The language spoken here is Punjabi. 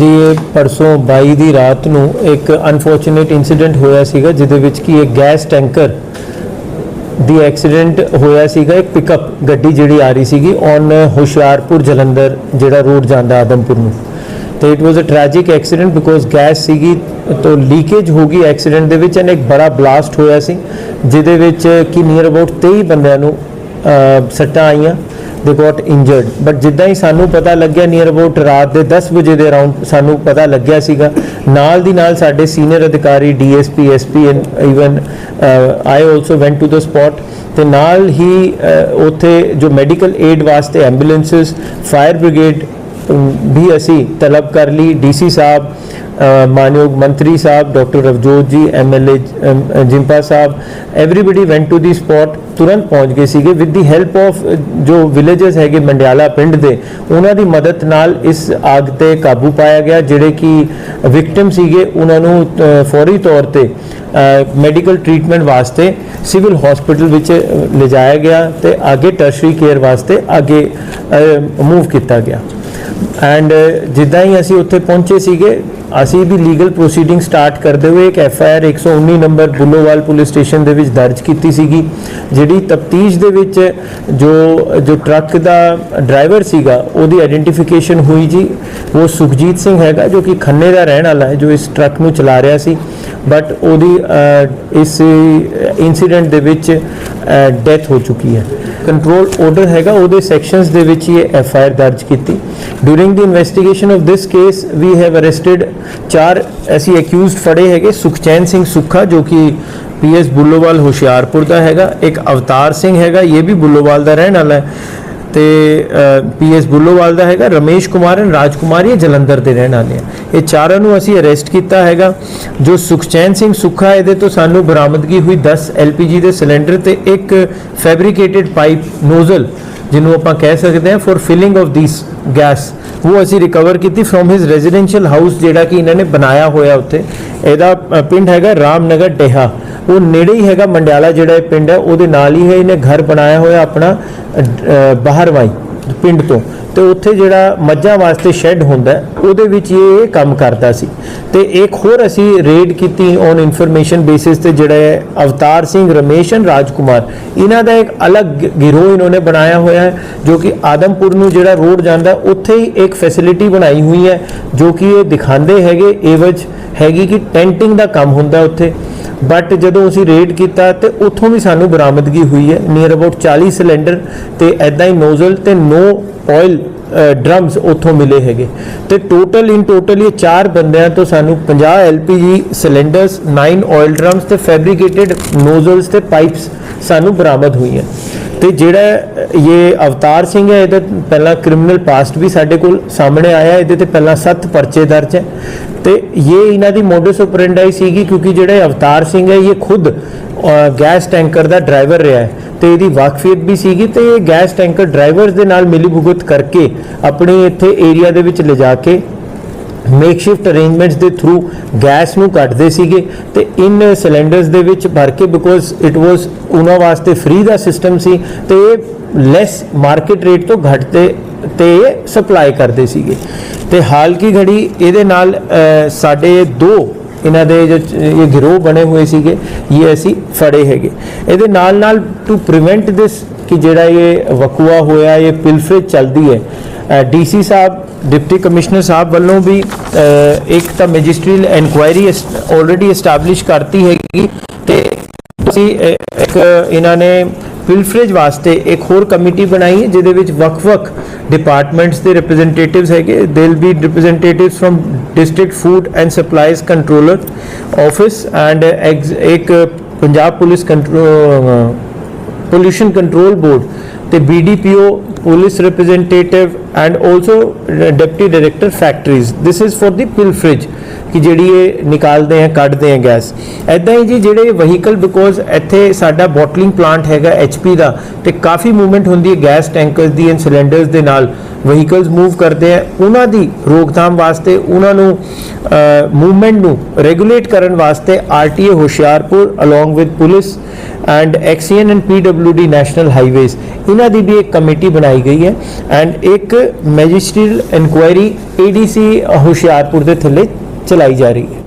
ਜੀ, ਇਹ ਪਰਸੋਂ 22 ਦੀ ਰਾਤ ਨੂੰ ਇੱਕ ਅਨਫੋਰਚੂਨੇਟ ਇਨਸੀਡੈਂਟ ਹੋਇਆ ਸੀਗਾ, ਜਿਹਦੇ ਵਿੱਚ ਕੀ ਇੱਕ ਗੈਸ ਟੈਂਕਰ ਦੀ ਐਕਸੀਡੈਂਟ ਹੋਇਆ ਸੀਗਾ, ਇੱਕ ਪਿਕਅਪ ਗੱਡੀ ਜਿਹੜੀ ਆ ਰਹੀ ਸੀਗੀ ਔਨ ਹੁਸ਼ਿਆਰਪੁਰ ਜਲੰਧਰ, ਜਿਹੜਾ ਰੋਡ ਜਾਂਦਾ ਆਦਮਪੁਰ ਨੂੰ। ਤੇ it was a tragic accident because gas ਸੀਗੀ, ਤੋਂ ਲੀਕੇਜ ਹੋ ਗਈ ਐਕਸੀਡੈਂਟ ਦੇ ਵਿੱਚ ਐਂਡ ਇੱਕ ਬੜਾ ਬਲਾਸਟ ਹੋਇਆ ਸੀ, ਜਿਹਦੇ ਵਿੱਚ ਕੀ ਨੀਅਰ ਅਬਾਊਟ 23 ਬੰਦਿਆਂ ਨੂੰ ਸੱਟਾਂ ਆਈਆਂ। ਦੇ ਗਾਟ ਇੰਜਰਡ ਬਟ ਜਿੱਦਾਂ ਹੀ ਸਾਨੂੰ ਪਤਾ ਲੱਗਿਆ ਨੀਅਰ ਅਬਾਊਟ ਰਾਤ ਦੇ 10 ਵਜੇ ਦੇ ਅਰਾਊਂਡ ਸਾਨੂੰ ਪਤਾ ਲੱਗਿਆ ਸੀਗਾ, ਨਾਲ ਦੀ ਨਾਲ ਸਾਡੇ ਸੀਨੀਅਰ ਅਧਿਕਾਰੀ DSP SP and even I also went to the spot ਤੇ ਨਾਲ ਹੀ uh, ਉੱਥੇ ਜੋ ਮੈਡੀਕਲ ਏਡ ਵਾਸਤੇ ਐਂਬੂਲੈਂਸਸ ਫਾਇਰ ਬ੍ਰਿਗੇਡ ਵੀ ਅਸੀਂ ਤਲਬ ਕਰ ਲਈ ਡੀਸੀ ਸਾਹਿਬ ਮਾਨਯੋਗ ਮੰਤਰੀ Sahib, doctor Ravjot ji MLA Jimpa Sahib everybody went to the spot ਤੁਰੰਤ ਪਹੁੰਚ ਗਏ ਸੀਗੇ ਵਿਦ ਦੀ ਹੈਲਪ ਆਫ ਜੋ ਵਿਲੇजेस ਹੈਗੇ ਮੰਡਿਆਲਾ ਪਿੰਡ ਦੇ, ਉਹਨਾਂ ਦੀ ਮਦਦ ਨਾਲ ਇਸ ਆਗ ਤੇ ਕਾਬੂ ਪਾਇਆ ਗਿਆ, ਜਿਹੜੇ ਕਿ ਵਿਕਟਮ ਸੀਗੇ, ਉਹਨਾਂ ਨੂੰ ਫੌਰੀ ਤੌਰ ਤੇ ਮੈਡੀਕਲ ਟ੍ਰੀਟਮੈਂਟ ਵਾਸਤੇ ਸਿਵਲ ਹਸਪੀਟਲ ਵਿੱਚ ਲਿਜਾਇਆ ਗਿਆ ਤੇ ਅੱਗੇ ਟਰਸ਼ਰੀ ਕੇਅਰ ਵਾਸਤੇ ਅੱਗੇ ਮੂਵ ਕੀਤਾ ਗਿਆ। ਐਂਡ ਜਿੱਦਾਂ ਹੀ ਅਸੀਂ ਉੱਥੇ ਪਹੁੰਚੇ ਸੀਗੇ ਅਸੀਂ ਵੀ ਲੀਗਲ ਪ੍ਰੋਸੀਡਿੰਗ ਸਟਾਰਟ ਕਰਦੇ ਹੋਏ ਇੱਕ F I R 119 number Bullowal police station ਦੇ ਵਿੱਚ ਦਰਜ ਕੀਤੀ ਸੀਗੀ, ਜਿਹੜੀ ਤਫਤੀਸ਼ ਦੇ ਵਿੱਚ ਜੋ ਜੋ ਟਰੱਕ ਦਾ ਡਰਾਈਵਰ ਸੀਗਾ, ਉਹਦੀ ਆਇਡੈਂਟੀਫਿਕੇਸ਼ਨ ਹੋਈ ਜੀ। ਉਹ ਸੁਖਜੀਤ ਸਿੰਘ ਹੈਗਾ, ਜੋ ਕਿ ਖੰਨੇ ਦਾ ਰਹਿਣ ਵਾਲਾ ਹੈ, ਜੋ ਇਸ ਟਰੱਕ ਨੂੰ ਚਲਾ ਰਿਹਾ ਸੀ। ਬਟ ਉਹਦੀ ਇਸ ਇਨਸੀਡੈਂਟ ਦੇ ਵਿੱਚ ਡੈਥ ਹੋ ਚੁੱਕੀ ਹੈ। ਕੰਟਰੋਲ ਆਰਡਰ ਹੈਗਾ, ਉਹਦੇ ਸੈਕਸ਼ਨਸ ਦੇ ਵਿੱਚ ਹੀ ਇਹ ਐਫ ਆਈ ਆਰ ਦਰਜ ਕੀਤੀ। During the investigation of this case we have arrested ਚਾਰ ਐਸੀ ਅਕਿਊਜ਼ਡ ਫੜੇ ਹੈਗੇ, ਸੁਖਚੈਨ ਸਿੰਘ ਸੁੱਖਾ, ਜੋ ਕਿ ਪੀਐਸ ਬੁੱਲੋਵਾਲ ਹੁਸ਼ਿਆਰਪੁਰ ਦਾ ਹੈਗਾ, ਇੱਕ ਅਵਤਾਰ ਸਿੰਘ ਹੈਗਾ, ਇਹ ਵੀ ਬੁੱਲੋਵਾਲ ਦਾ ਰਹਿਣ ਵਾਲਾ ਹੈ। ਤੇ ਪੀਐਸ ਬੁੱਲੋਵਾਲ ਦਾ ਹੈਗਾ, ਰਮੇਸ਼ ਕੁਮਾਰ ਐਂਡ ਰਾਜਕੁਮਾਰ, ਇਹ ਜਲੰਧਰ ਦੇ ਰਹਿਣ ਵਾਲੇ ਆ। ਇਹ ਚਾਰਾਂ ਨੂੰ ਅਸੀਂ ਅਰੈਸਟ ਕੀਤਾ ਹੈਗਾ। ਜੋ ਸੁਖਚੈਨ ਸਿੰਘ ਸੁੱਖਾ, ਇਹਦੇ ਤੋਂ ਸਾਨੂੰ ਬਰਾਮਦਗੀ ਹੋਈ 10 ਐਲਪੀਜੀ ਦੇ ਸਿਲੰਡਰ ਤੇ ਇੱਕ ਫੈਬਰੀਕੇਟਿਡ ਪਾਈਪ ਨੋਜ਼ਲ, ਜਿਹਨੂੰ ਆਪਾਂ ਕਹਿ ਸਕਦੇ ਹਾਂ for filling of these gas ਉਹ ਅਸੀਂ ਰਿਕਵਰ ਕੀਤੀ ਫਰੋਮ ਹਿਸ ਰੈਜ਼ੀਡੈਂਸ਼ੀਅਲ ਹਾਊਸ ਜਿਹੜਾ ਕਿ ਇਹਨਾਂ ਨੇ ਬਣਾਇਆ ਹੋਇਆ ਉੱਥੇ। ਇਹਦਾ ਪਿੰਡ ਹੈਗਾ ਰਾਮਨਗਰ ਡੇਹਾ ਉਹ ਨੇੜੇ ਹੀ ਹੈਗਾ ਮੰਡਿਆਲਾ, ਜਿਹੜਾ ਇਹ ਪਿੰਡ ਹੈ, ਉਹਦੇ ਨਾਲ ਹੀ ਹੈ, ਇਹਨੇ ਘਰ ਬਣਾਇਆ ਹੋਇਆ ਆਪਣਾ ਬਾਹਰਵਾਈ ਪਿੰਡ ਤੋਂ। ਤੇ ਉੱਥੇ ਜਿਹੜਾ ਮੱਝਾਂ ਵਾਸਤੇ ਸ਼ੈੱਡ ਹੁੰਦਾ ਉਹਦੇ ਵਿੱਚ ਇਹ ਕੰਮ ਕਰਦਾ ਸੀ। ਤੇ ਇੱਕ ਹੋਰ ਅਸੀਂ ਰੇਡ ਕੀਤੀ ਔਨ ਇਨਫੋਰਮੇਸ਼ਨ ਬੇਸਿਸ ਤੇ, ਜਿਹੜਾ ਅਵਤਾਰ ਸਿੰਘ ਰਮੇਸ਼ and ਰਾਜਕੁਮਾਰ, ਇਹਨਾਂ ਦਾ ਇੱਕ ਅਲੱਗ ਗਿਰੋਹ ਇਹਨਾਂ ਨੇ ਬਣਾਇਆ ਹੋਇਆ ਹੈ, ਜੋ ਕਿ ਆਦਮਪੁਰ ਨੂੰ ਜਿਹੜਾ ਰੋਡ ਜਾਂਦਾ, ਉੱਥੇ ਹੀ ਇੱਕ ਫੈਸਿਲਿਟੀ ਬਣਾਈ ਹੋਈ ਹੈ, ਜੋ ਕਿ ਇਹ ਦਿਖਾਉਂਦੇ ਹੈਗੇ ਏਵਜ ਹੈਗੀ ਕਿ ਟੈਂਟਿੰਗ ਦਾ ਕੰਮ ਹੁੰਦਾ ਉੱਥੇ ਬਟ ਜਦੋਂ ਅਸੀਂ ਰੇਡ ਕੀਤਾ ਤੇ ਉੱਥੋਂ ਵੀ ਸਾਨੂੰ ਬਰਾਮਦਗੀ ਹੋਈ ਹੈ ਨੀਅਰ ਅਬਾਊਟ 40 ਸਿਲੰਡਰ ਤੇ ਐਦਾਂ ਹੀ ਨੋਜ਼ਲ ਤੇ ਨੋ ਆਇਲ ਡਰਮਸ ਉੱਥੋਂ ਮਿਲੇ ਹੈਗੇ। ਤੇ ਟੋਟਲ ਇਨ ਟੋਟਲ ਇਹ ਚਾਰ ਬੰਦਿਆਂ ਤੋਂ ਸਾਨੂੰ 50 ਐਲਪੀਜੀ ਸਿਲੰਡਰਸ 9 ਆਇਲ ਡਰਮਸ ਤੇ ਫੈਬਰੀਕੇਟਿਡ ਨੋਜ਼ਲਸ ਤੇ ਪਾਈਪਸ ਸਾਨੂੰ ਬਰਾਮਦ ਹੋਈਆਂ। ਤੇ ਜਿਹੜਾ ਇਹ ਅਵਤਾਰ ਸਿੰਘ ਹੈ, ਇਹਦਾ ਪਹਿਲਾਂ ਕ੍ਰਿਮੀਨਲ ਪਾਸਟ ਵੀ ਸਾਡੇ ਕੋਲ ਸਾਹਮਣੇ ਆਇਆ, ਇਹਦੇ ਤੇ ਪਹਿਲਾਂ 7 ਪਰਚੇ ਦਰਜ ਹੈ। ਤੇ ਇਹ ਇਹਨਾਂ ਦੀ ਮੋਡਸ ਆਪਰੈਂਡਾਈ ਸੀਗੀ ਕਿਉਂਕਿ ਜਿਹੜਾ ਅਵਤਾਰ ਸਿੰਘ ਹੈ, ਇਹ ਖੁਦ ਗੈਸ ਟੈਂਕਰ ਦਾ ਡਰਾਈਵਰ ਰਿਹਾ ਹੈ ਤੇ ਇਹਦੀ ਵਾਕਫੀਅਤ ਵੀ ਸੀਗੀ ਤੇ ਇਹ ਗੈਸ ਟੈਂਕਰ ਡਰਾਈਵਰਸ ਦੇ ਨਾਲ ਮਿਲੀ ਭੁਗਤ ਕਰਕੇ ਆਪਣੇ ਇੱਥੇ ਏਰੀਆ ਦੇ ਵਿੱਚ ਲਿਜਾ ਕੇ ਮੇਕਸ਼ਿਫਟ ਅਰੇਂਜਮੈਂਟਸ ਦੇ ਥਰੂ ਗੈਸ ਨੂੰ ਕੱਢਦੇ ਸੀਗੇ ਤੇ ਇਨ ਸਿਲੰਡਰਸ ਦੇ ਵਿੱਚ ਭਰ ਕੇ ਬਿਕੋਜ਼ ਇਟ ਵਾਸ ਉਹਨਾਂ ਵਾਸਤੇ ਫ੍ਰੀ ਦਾ ਸਿਸਟਮ ਸੀ ਤੇ ਇਹ ਲੈਸ ਮਾਰਕੀਟ ਰੇਟ ਤੋਂ ਘੱਟ ਤੇ ਤੇ ਸਪਲਾਈ ਕਰਦੇ ਸੀਗੇ। ਤੇ ਹਾਲ ਕੀ ਘੜੀ ਇਹਦੇ ਨਾਲ ਸਾਡੇ ਦੋ ਇਹਨਾਂ ਦੇ ਜੋ, ਇਹ ਗਿਰੋਹ ਬਣੇ ਹੋਏ ਸੀਗੇ, ਇਹ ਅਸੀਂ ਫੜੇ ਹੈਗੇ। ਇਹਦੇ ਨਾਲ ਨਾਲ ਟੂ ਪ੍ਰੀਵੈਂਟ ਦਿਸ ਕਿ ਜਿਹੜਾ ਇਹ ਵਕੂਆ ਹੋਇਆ, ਇਹ ਪਿਲਫਰੇਜ ਚੱਲਦੀ ਹੈ DC Sahib deputy commissioner Sahib ਵੱਲੋਂ ਵੀ ਇੱਕ ਤਾਂ ਮੈਜਿਸਟਰੀਅਲ ਇਨਕੁਆਇਰੀ ਆਲਰੇਡੀ ਐਸਟੈਬਲਿਸ਼ ਕਰਤੀ ਹੈਗੀ। ਤੇ ਅਸੀਂ ਇੱਕ ਇਹਨਾਂ ਨੇ ਪਿਲਫਰੇਜ ਵਾਸਤੇ ਇੱਕ ਹੋਰ ਕਮੇਟੀ ਬਣਾਈ ਹੈ, ਜਿਹਦੇ ਵਿੱਚ ਵੱਖ-ਵੱਖ ਡਿਪਾਰਟਮੈਂਟਸ ਦੇ ਰਿਪਰੈਜ਼ੈਂਟੇਟਿਵਸ ਹੈਗੇ। ਦੇ will be representatives from district food and supplies controller office and ਇੱਕ Punjab police control pollution control board ਤੇ BDPO police representative and also deputy director factories. This is for the pilferage ਕਿ ਜਿਹੜੀ ਇਹ ਨਿਕਾਲਦੇ ਆ ਕੱਢਦੇ ਆ ਗੈਸ ਐਦਾਂ ਹੀ ਜੀ ਜਿਹੜੇ ਵਹੀਕਲ ਬਿਕੋਜ਼ ਇੱਥੇ ਸਾਡਾ ਬੋਟਲਿੰਗ ਪਲਾਂਟ ਹੈਗਾ HP ਦਾ ਤੇ ਕਾਫੀ ਮੂਵਮੈਂਟ ਹੁੰਦੀ ਹੈ ਗੈਸ ਟੈਂਕਰਸ ਦੀ ਐਂਡ ਸਿਲੰਡਰਸ ਦੇ ਨਾਲ ਵਹੀਕਲਸ ਮੂਵ ਕਰਦੇ ਆ ਉਹਨਾਂ ਦੀ ਰੋਕਥਾਮ ਵਾਸਤੇ ਉਹਨਾਂ ਨੂੰ ਮੂਵਮੈਂਟ ਨੂੰ ਰੈਗੂਲੇਟ ਕਰਨ ਵਾਸਤੇ RTA Hoshiarpur along with police and XEN and PWD national highways ਇਹਨਾਂ ਦੀ ਵੀ ਇੱਕ ਕਮੇਟੀ ਬਣਾਈ ਗਈ ਹੈ ਐਂਡ ਇੱਕ ਮੈਜਿਸਟਰੀਅਲ ਇਨਕੁਆਇਰੀ ਏਡੀਸੀ ਹੁਸ਼ਿਆਰਪੁਰ ਦੇ ਥੱਲੇ ਚਲਾਈ ਜਾ ਰਹੀ ਹੈ